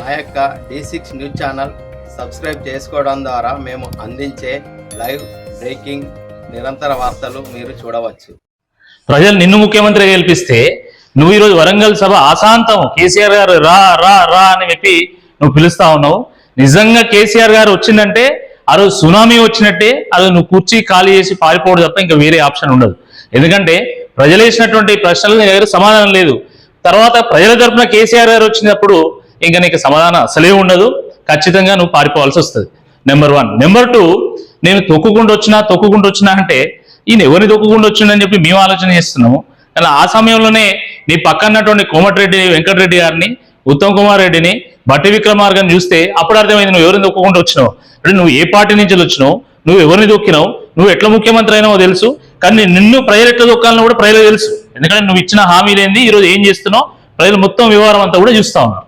మా యొక్క D six news channel subscribe చేసుకోవడం ద్వారా మేము అందించే లైవ్ బ్రేకింగ్ నిరంతర వార్తలు మీరు చూడవచ్చు. ప్రజలు నిన్ను ముఖ్యమంత్రి గెలిపిస్తే నువ్వు ఈరోజు వరంగల్ సభ అశాంతం కేసీఆర్ గారు రా రా రా అని చెప్పి నువ్వు పిలుస్తా ఉన్నావు. నిజంగా కేసీఆర్ గారు వచ్చిందంటే ఆ రోజు సునామీ వచ్చినట్టే అది నువ్వు కుర్చీ ఖాళీ చేసి పారిపోవడం తప్ప ఇంకా వేరే ఆప్షన్ ఉండదు. ఎందుకంటే ప్రజలు వేసినటువంటి ప్రశ్నలు నీ దగ్గర సమాధానం లేదు. తర్వాత ప్రజల తరపున కేసీఆర్ గారు వచ్చినప్పుడు ఇంకా నీకు సమాధానం అసలే ఉండదు. ఖచ్చితంగా నువ్వు పారిపోవాల్సి వస్తుంది. నెంబర్ వన్ నెంబర్ టూ నేను తొక్కుకుండా వచ్చినా తొక్కుకుండా వచ్చినా అంటే ఈయన ఎవరిని తొక్కుకుండా వచ్చిండని చెప్పి మేము ఆలోచన చేస్తున్నాము. కానీ ఆ సమయంలోనే నీ పక్కన్నటువంటి కోమటిరెడ్డి వెంకటరెడ్డి గారిని ఉత్తమ్ కుమార్ రెడ్డిని బట్టి విక్రమార్గని చూస్తే అప్పుడు అర్థమైంది నువ్వు ఎవరిని తొక్కుకుండా వచ్చినావు. అంటే నువ్వు ఏ పార్టీ నుంచి వచ్చినావు నువ్వు ఎవరిని దొక్కినావు నువ్వు ఎట్లా ముఖ్యమంత్రి అయినావో తెలుసు కానీ నిన్ను ప్రజలు ఎట్లా దొక్కాలని కూడా ప్రజలు తెలుసు. ఎందుకంటే నువ్వు ఇచ్చిన హామీలేంది ఈరోజు ఏం చేస్తున్నావు? ప్రజలు మొత్తం వ్యవహారం అంతా కూడా చూస్తా ఉన్నారు.